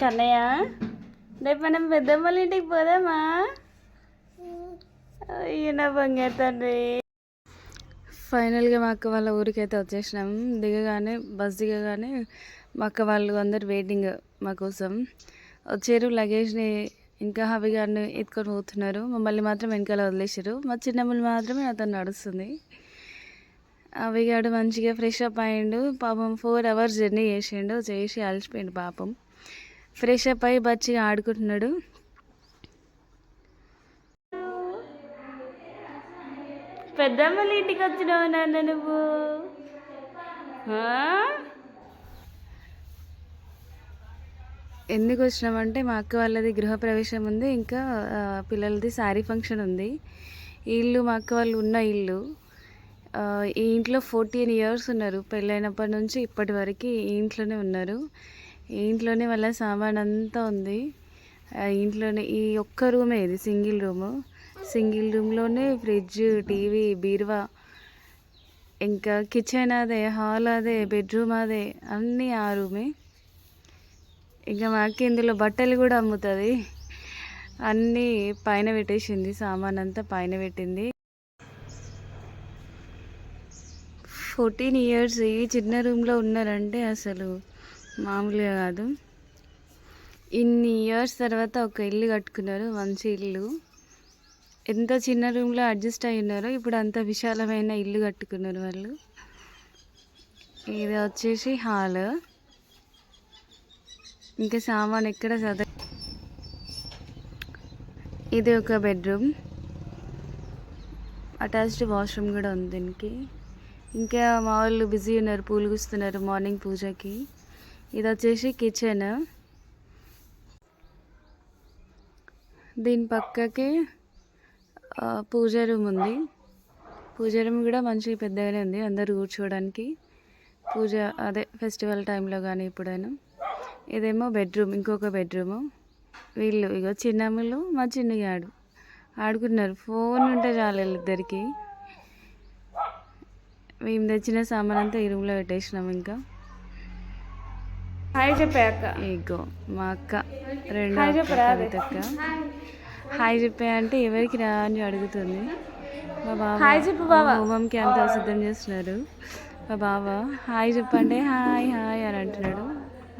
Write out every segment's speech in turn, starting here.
కన్నయ్య? రేపు మనం పెద్దమ్మ వాళ్ళ ఇంటికి పోదామా? ఈయన నా బంగారు తండ్రి. ఫైనల్గా మా అక్క వాళ్ళ ఊరికి అయితే వచ్చేసినాం. దిగగానే బస్ దిగగానే మా అక్క వాళ్ళు అందరు వెయిటింగ్ మా కోసం. వచ్చారు లగేజ్ని ఇంకా హవి గారిని ఎత్తుకొని పోతున్నారు. మమ్మల్ని మాత్రం వెనకాల వదిలేసారు మా చిన్నమ్మలు మాత్రమే అతను నడుస్తుంది. అవిగాడు మంచిగా ఫ్రెష్ అప్ అయ్యిండు పాపం ఫోర్ అవర్స్ జర్నీ చేసిండు. చేసి అలసిపోయిండు పాపం. ఫ్రెష్ అప్ అయ్యి బచ్చిగా ఆడుకుంటున్నాడు. పెద్దమ్మల ఇంటికి వచ్చినావు నాన్న నువ్వు? ఎందుకు వచ్చినామంటే మా అక్క వాళ్ళది గృహప్రవేశం ఉంది ఇంకా పిల్లలది శారీ ఫంక్షన్ ఉంది. ఈ ఇల్లు మా అక్క వాళ్ళు ఉన్న ఇల్లు. ఈ ఇంట్లో ఫోర్టీన్ ఇయర్స్ ఉన్నారు పెళ్ళైనప్పటి నుంచి ఇప్పటి వరకు ఈ ఇంట్లోనే ఉన్నారు. ఇంట్లోనే వాళ్ళ సామాన్ అంతా ఉంది. ఇంట్లోనే ఈ ఒక్క రూమే ఇది సింగిల్ రూము. సింగిల్ రూమ్లోనే ఫ్రిడ్జ్ టీవీ బీరువా ఇంకా కిచెన్ అదే హాల్ అదే బెడ్రూమ్ అదే అన్నీ ఆ రూమే. ఇంకా మాకి ఇందులో బట్టలు కూడా అమ్ముతుంది. అన్నీ పైన పెట్టేసింది సామాన్ అంతా పైన పెట్టింది. ఫోర్టీన్ ఇయర్స్ ఈ చిన్న రూమ్లో ఉన్నారంటే అసలు మామూలుగా కాదు. ఇన్ని ఇయర్స్ తర్వాత ఒక ఇల్లు కట్టుకున్నారు మంచి ఇల్లు. ఎంత చిన్న రూమ్లో అడ్జస్ట్ అయి ఉన్నారో ఇప్పుడు అంత విశాలమైన ఇల్లు కట్టుకున్నారు వాళ్ళు. ఇది వచ్చేసి హాల్. ఇంకా సామాన్ ఎక్కడ చద ఇది ఒక బెడ్రూమ్. అటాచ్డ్ వాష్రూమ్ కూడా ఉంది దీనికి. ఇంకా మా వాళ్ళు బిజీ ఉన్నారు పూలు గుస్తున్నారు మార్నింగ్ పూజకి. ఇది వచ్చేసి కిచెన్. దీని పక్కకి పూజ రూమ్ ఉంది. పూజ రూమ్ కూడా మంచి పెద్దగానే ఉంది. అందరు కూర్చోవడానికి. పూజ అదే ఫెస్టివల్ టైంలో కానీ ఇప్పుడైనా ఇదేమో బెడ్రూమ్ ఇంకొక బెడ్రూము. వీళ్ళు ఇగో చిన్నమ్మలు మా చిన్నగాడు ఆడుకున్నారు ఫోన్ ఉంటే చాలు వీళ్ళిద్దరికి. మేము తెచ్చిన సామాన్ అంతా ఈ రూమ్లో పెట్టేసినాం ఇంకా. హాయ్ చెప్పే అక్క. ఇగో మా అక్క రెండో అక్క హాయ్ చెప్పే అంటే ఎవరికి రా అని అడుగుతుంది. మా బావ హాయ్ చెప్పు బావ. హోమంకి అంతా సిద్ధం చేస్తున్నారు. మా బావ హాయ్ చెప్పంటే హాయ్ హాయ్ అని అంటున్నాడు.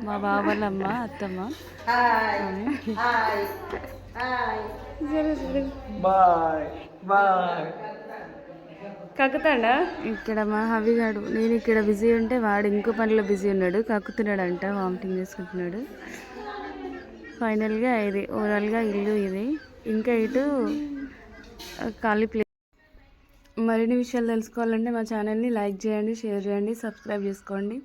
మా బావ వాళ్ళ అమ్మ అత్తమ్మ. Bye bye. కక్కుతాడా? ఇక్కడ మా హవిగాడు నేను ఇక్కడ బిజీ ఉంటే వాడు ఇంకో పనిలో బిజీ ఉన్నాడు కక్కుతున్నాడు అంట వామిటింగ్ చేసుకుంటున్నాడు. ఫైనల్గా ఇది ఓవరాల్గా ఇల్లు ఇది. ఇంకా ఇటు ఖాళీ ప్లేస్ మరిన్ని విషయాలు తెలుసుకోవాలంటే మా ఛానల్ని లైక్ చేయండి షేర్ చేయండి సబ్స్క్రైబ్ చేసుకోండి.